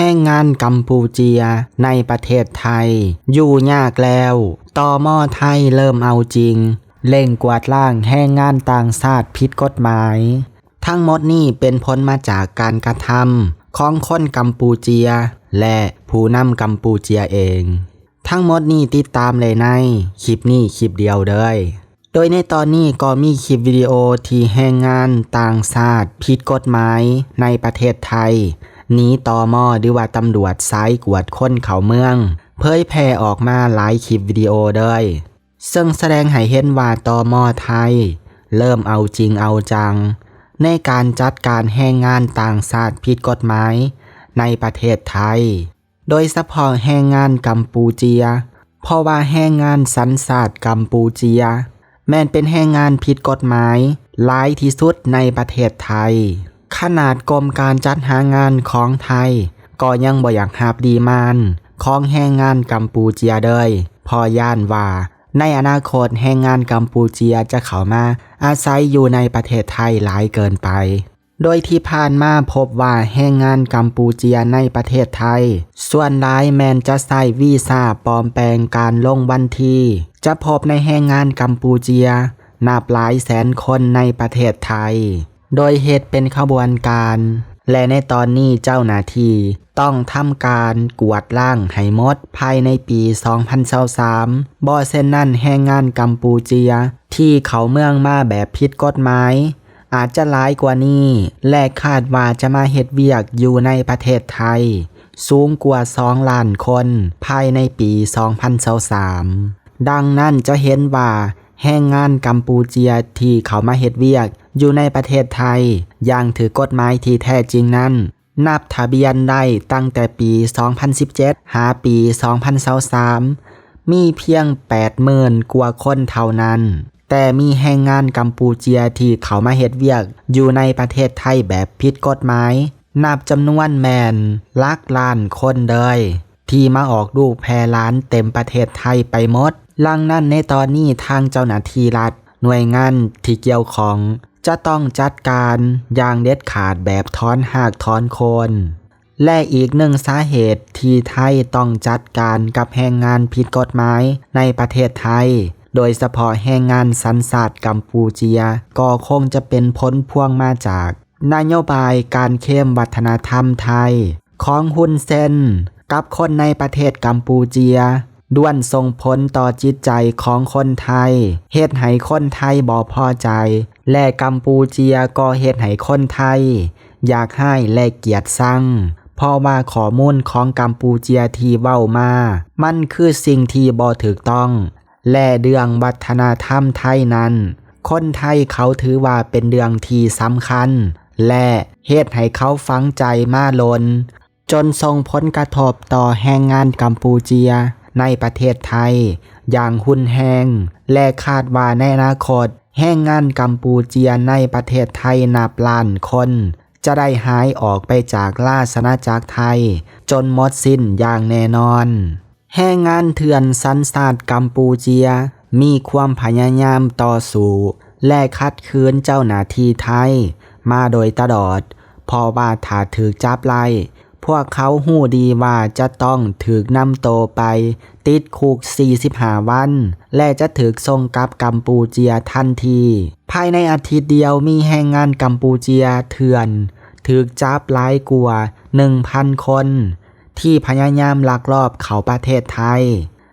แห้งงานกัมพูเจียในประเทศไทย อยู่ยากแล้วตอมอไทยเริ่มเอาจริง เล่งกวาดล้างแห้งงานต่างชาติผิดกฎหมาย ทั้งหมดนี้เป็นผลมาจากการกระทำของคนกัมพูเจีย และผู้นำกัมพูเจียเอง ทั้งหมดนี้ติดตามเลยในคลิปนี้คลิปเดียวเลยโดยในตอนนี้ก็มีคลิปวิดีโอที่แห้งงานต่างชาติผิดกฎหมายในประเทศไทย นีตอมอหรือว่าตำรวจสายกวดค้นเขาเมือง เผยแพร่ออกมาหลายคลิปวิดีโอเลยซึ่งแสดงให้เห็นว่าตอมอไทย เริ่มเอาจริงเอาจัง ในการจัดการแรงงานต่างชาติผิดกฎหมาย ในประเทศไทย โดยเฉพาะแรงงานกัมพูเจีย เพราะว่าแรงงานสัญชาติกัมพูเจีย แม้นเป็นแรงงานผิดกฎหมายหลายที่สุดในประเทศไทย ขนาดกรมการจัดหางานของไทย ก็ยังบ่อยากหาบดีมานของแรงงานกัมพูเจียเลยพอย่านว่า ในอนาคตแรงงานกัมพูเจียจะเข้ามา อาศัยอยู่ในประเทศไทยหลายเกินไป โดยที่ผ่านมาพบว่าแรงงานกัมพูเจียในประเทศไทย ส่วนหลายแมนจะใส่วีซ่าปลอมแปลงการลงวันที่จะพบในแรงงานกัมพูเจียนับหลายแสนคนในประเทศไทย โดยเหตุเป็นขบวนการ และในตอนนี้เจ้าหน้าที่ต้องทำการกวดล้างให้หมดภายในปี 2023บ่เช่นนั้นแรงงานกัมพูเจีย ที่เขาเมืองมาแบบผิดกฎหมายอาจจะหลายกว่านี้ และคาดว่าจะมาเฮ็ดเวียกอยู่ในประเทศไทย สูงกว่า 2 ล้านคน ภายในปี 2023ดังนั้นจะเห็นว่าแรงงานกัมพูเจียที่เขามาเฮ็ดเวียก อยู่ในประเทศไทยอย่างถือกฎหมายที่แท้จริงนั้น นับทะเบียนได้ตั้งแต่ปี 2017 หาปี 2023 มีเพียง 80,000 กว่าคนเท่านั้น แต่มีแรงงานกัมพูเจียที่เขามาเฮ็ดเวียก อยู่ในประเทศไทยแบบผิดกฎหมาย นับจำนวนแมนลักล้านคนเลยที่มาออกลูกแพรล้านเต็มประเทศไทยไปหมดลังนั้นในตอนนี้ทางเจ้าหน้าที่รัฐ หน่วยงานที่เกี่ยวของ จะต้องจัดการอย่างเด็ดขาดแบบถอนหากถอนโคน และอีกหนึ่งสาเหตุที่ไทยต้องจัดการกับแรงงานผิดกฎหมายในประเทศไทย โดยเฉพาะแรงงานสัญชาติกัมพูเจียก็คงจะเป็นผลพวงมาจาก นโยบายการเข้มวัฒนธรรมไทย ของฮุนเซนกับคนในประเทศกัมพูเจียด้วนส่งผลต่อจิตใจของคนไทยเฮ็ดให้คนไทยบ่พอใจ และกัมพูเจียก็เฮ็ดให้คนไทย อยากให้และเกียดชังเพราะว่าข้อมูลของกัมพูเจียที่เว้ามา มันคือสิ่งที่บ่ถูกต้อง และเรื่องวัฒนธรรมไทยนั้น คนไทยเขาถือว่าเป็นเรื่องที่สำคัญ และเฮ็ดให้เขาฝังใจมาลน จนส่งผลกระทบต่อแรงงานกัมพูเจียในประเทศไทย อย่างหุนแหงและคาดว่าในอนาคต แรงงานกัมพูเจียในประเทศไทยนับล้านคน จะได้หายออกไปจากราชนาจักรไทย จนหมดสิ้นอย่างแน่นอนแรงงานเถื่อนสันสาตกัมพูเจีย มีความพยายามต่อสู้ และคัดคืนเจ้าหน้าที่ไทย มาโดยตลอดพราะว่าถ้าถือจับไล่ พวกเขาหู้ดีว่าจะต้องถือนำโตไป ติดคุก 45 วัน และจะถือส่งกลับกัมพูเจียทันที ภายในอาทิตย์เดียวมีแรงงานกัมพูเจียเถื่อนถือจับหลายกว่า 1,000 คน ที่พยายามลักลอบเข้าประเทศไทย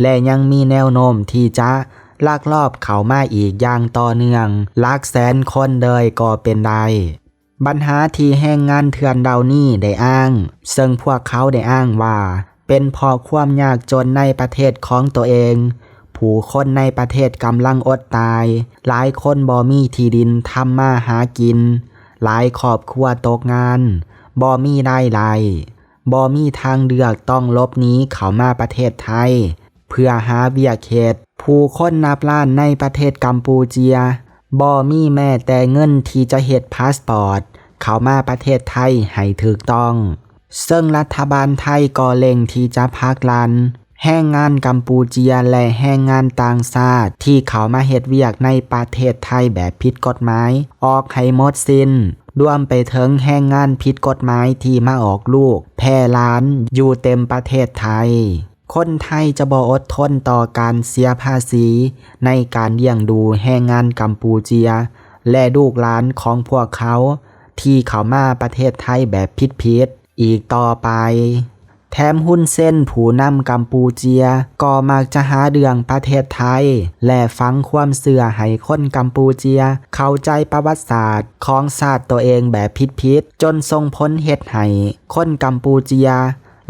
และยังมีแนวโน้มที่จะลักลอบเข้ามาอีกอย่างต่อเนื่องลักแสนคนเลยก็เป็นได้ ปัญหาที่แรงงานเถื่อนเดานี่ได้อ้าง ซึ่งพวกเขาได้อ้างว่า เป็นพราะความยากจนในประเทศของตัวเอง ผู้คนในประเทศกำลังอดตาย หลายคนบ่มีที่ดินทำมาหากิน หลายครอบครัวตกงานบ่มีได้ไรบ่มีทางเลือกต้องลบนี้เข้ามาประเทศไทย เพื่อหาเวียเฮ็ดผู้คนนับล้านในประเทศกัมพูเจีย บ่มีแม้แต่เงินที่จะเฮ็ดพาสปอร์ต เข้ามาประเทศไทยให้ถูกต้อง ซึ่งรัฐบาลไทยก็เล็งที่จะพักลันแรงงานกัมพูเจียและแรงงานต่างชาติที่เขามาเฮ็ดเวียกในประเทศไทยแบบผิดกฎหมาย ออกให้หมดสิน้นรวมไปถึงแรงงานผิดกฎหมายที่มาออกลูก แพร่ล้านอยู่เต็มประเทศไทย คนไทยจะบ่อดทนต่อการเสียภาษี ในการเลี้ยงดูแรงงานกัมพูเจีย และลูกหลานของพวกเขา ที่เขามาประเทศไทยแบบผิดๆอีกต่อไป แถมหุ้นเส้นผู้นำกัมพูเจีย ก็มักจะหาเดืองประเทศไทย และฟังความเสื่อให้คนกัมพูเจีย เข้าใจประวัติศาสตร์ของศาสตร์ตัวเองแบบผิดๆจนส่งผลเฮ็ดให้คนกัมพูเจีย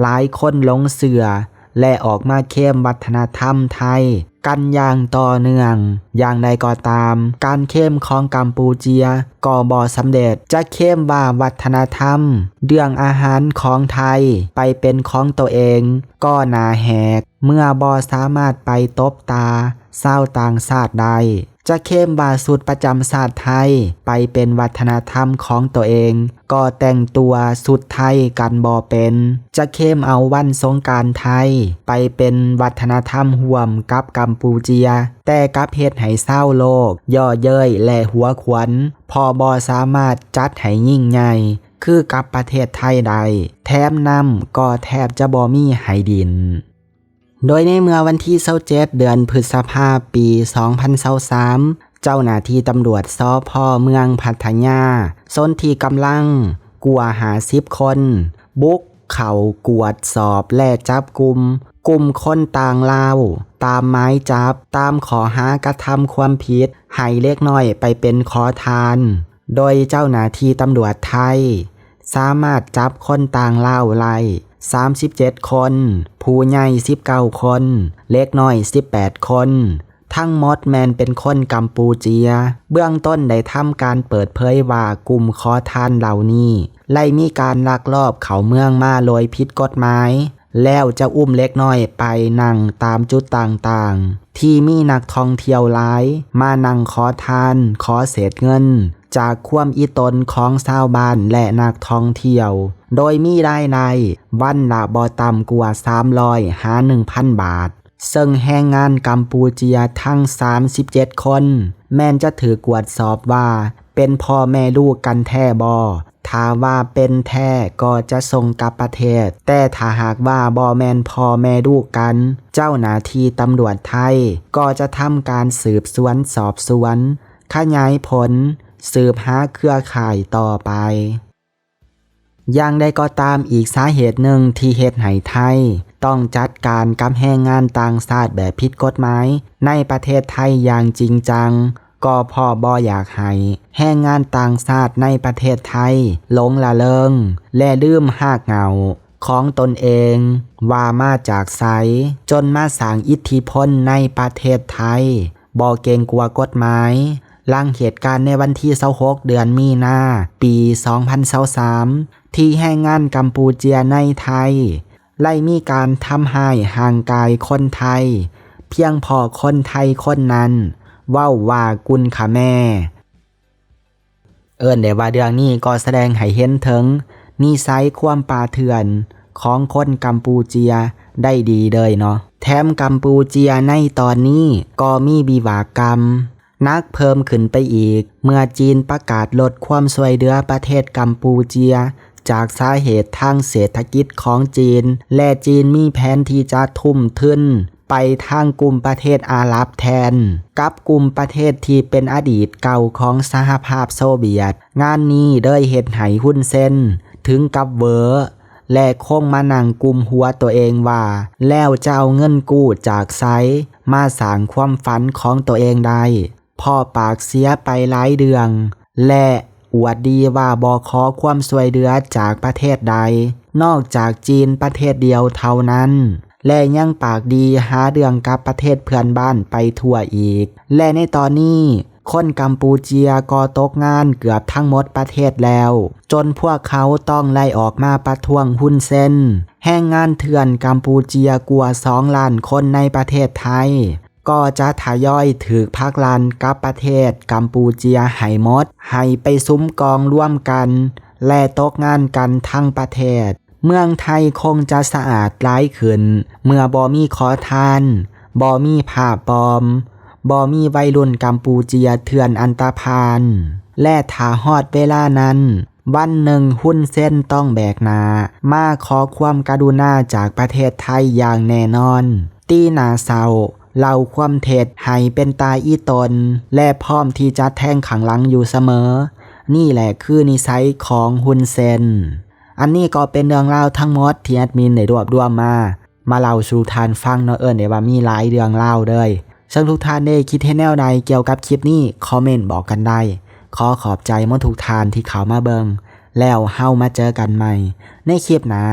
หลายคนหลงเสือ และออกมาเข้มวัฒนธรรมไทย กันอย่างต่อเนื่อง อย่างใดก็ตาม การเข้มของกัมพูเจียก็บ่สำเร็จจะเข้มว่าวัฒนธรรม เรื่องอาหารของไทยไปเป็นของตัวเอง ก็นาแหก เมื่อบ่สามารถไปตบตาเศร้าต่างชาติได้ จะเข้มว่าสุดประจำศาสตร์ไทยไปเป็นวัฒนธรรมของตัวเอง ก็แต่งตัวสุดไทยกันบ่เป็น จะเข้มเอาวันสงการไทย ไปเป็นวัฒนธรรมห่วมกับกัมพูเจีย แต่กับเฮ็ดให้เศร้าโลก ย่อเย้ยและหัวขวัญพอบอสามารถจัดให้ยิ่งใหญ่คือกับประเทศไทยใด แถมนำก็แทบจะบ่มีไหดิน โดยในเมื่อวันที่27เดือนพฤษภาปี 2023 เจ้าหน้าที่ตำรวจสพเมืองพัทยาสนที่กำลังกลัวหาสิบคน บุกเข่ากวดสอบและจับกลุ่มกลุ่มคนต่างลาวตามไม้จับตามขอหากระทำความผิดให้เล็กน้อยไปเป็นขอทาน โดยเจ้าหน้าที่ตำรวจไทย สามารถจับคนต่างลาวไล่ 37 คน ผู้ใหญ่19 คน เล็กน้อย 18 คน ทั้งหมดแมนเป็นคนกัมพูเจีย เบื้องต้นได้ทำการเปิดเผยว่ากลุ่มคอทานเหล่านี้ไล่มีการลักลอบเขาเมืองมาโดยผิดกฎหมาย แล้วจะอุ้มเล็กน้อยไปนั่งตามจุดต่างๆ ที่มีนักท่องเที่ยวหลาย มานั่งขอทาน ขอเศษเงิน จากความอีตนของชาวบ้านและนักท่องเที่ยว โดยมีรายในวันละบ่ต่ำกว่า300หา 1,000 บาท ซึ่งแรงงานกัมพูเจียทั้ง 37 คน แม่นจะถือกวดสอบว่าเป็นพ่อแม่ลูกกันแท้บอ ถ้าว่าเป็นแท้ก็จะส่งกลับประเทศ แต่ถ้าหากว่าบอแมนพ่อแม่ลูกกัน เจ้าหน้าที่ตำรวจไทย ก็จะทำการสืบสวนสอบสวนขยายผล สืบหาเครือข่ายต่อไปอย่างใดก็ตามอีกสาเหตุหนึ่งที่เฮ็ดให้ไทย ต้องจัดการกับแรงงานต่างชาติแบบผิดกฎหมาย ในประเทศไทยอย่างจริงจัง ก็พ่อบออยากให้แรงงานต่างชาติในประเทศไทยหลงละเลิง และลืมหากเหงาของตนเอง ว่ามาจากไสจนมาสร้างอิทธิพลในประเทศไทยบ่เกรงกลัวกฎหมายลังเหตุการณ์ในวันที่26เดือนมีนาปี 2023 ที่แรงงานกัมพูเจียในไทย ไล่มีการทำให้ห่างกายคนไทย เพียงพอคนไทยคนนั้น เว้าว่ากุลค่ะแม่ เอิ้นได้ว่าเรื่องนี้ก็แสดงให้เห็นถึงนิสัยความปาเถื่อนของคนกัมพูเจียได้ดีเลยเนาะ แถมกัมพูเจียในตอนนี้ก็มีบีวากรรม นักเพิ่มขึ้นไปอีก เมื่อจีนประกาศลดความสวยเดือประเทศกัมพูเจีย จากสาเหตุทางเศรษฐกิจของจีน และจีนมีแผนที่จะทุ่มทุน ไปทางกลุ่มประเทศอาหรับแทน กับกลุ่มประเทศที่เป็นอดีตเก่าของสหภาพโซเวียต งานนี้เด้ยเฮ็ดให้หุ้นเส้น ถึงกับเวอร์และคงมานั่งกุมหัวตัวเองว่า แล้วจะเอาเงินกู้จากไซมาสร้างความฝันของตัวเองได้พ่อปากเสียไปหลายเดืองและอวดดีว่าบอขอความสวยเดือจากประเทศใด นอกจากจีนประเทศเดียวเท่านั้น และยังปากดีหาเดืองกับประเทศเพื่อนบ้านไปทั่วอีก และในตอนนี้คนกัมพูเจียก็ตกงานเกือบทั้งหมดประเทศแล้ว จนพวกเขาต้องไล่ออกมาประท้วงหุ้นเส้นแห้งงานเถื่อนกัมพูเจียกว่าสองล้านคนในประเทศไทย ก็จะทยอยถือพักลันกับประเทศกัมพูเจียให้มด ให้ไปซุ้มกองร่วมกัน และตกงานกันทั้งประเทศ เมืองไทยคงจะสะอาดร้ายขึ้น เมื่อบ่มีขอทานบ่มีผ้าปลอมบ่มีวัยรุ่นกัมพูเจียเถื่อนอันตรพาน และถาฮอดเวลานั้น วันหนึ่งหุ้นเส้นต้องแบกนา มาขอความกรุณาจากประเทศไทยอย่างแน่นอน ตีนาเศร้าเล่าความเท็จให้เป็นตายอีตน และพร้อมที่จะแทงขังหลังอยู่เสมอ นี่แหละคือนิสัยของหุ้นเซน อันนี้ก็เป็นเรื่องราวทั้งหมดที่แอดมินได้รวบรวมมา มาเล่าสู่ทานฟังเนาะเอิญเดี๋ยวว่ามีหลายเรื่องเล่าเลยซึ่งทุกท่านได้คิดเห็นแนวใดเกี่ยวกับคลิปนี้คอมเมนต์บอกกันได้ ขอขอบใจหมดทุกท่านที่เขามาเบิงแล้วเฮามาเจอกันใหม่ ในคลิปหน้า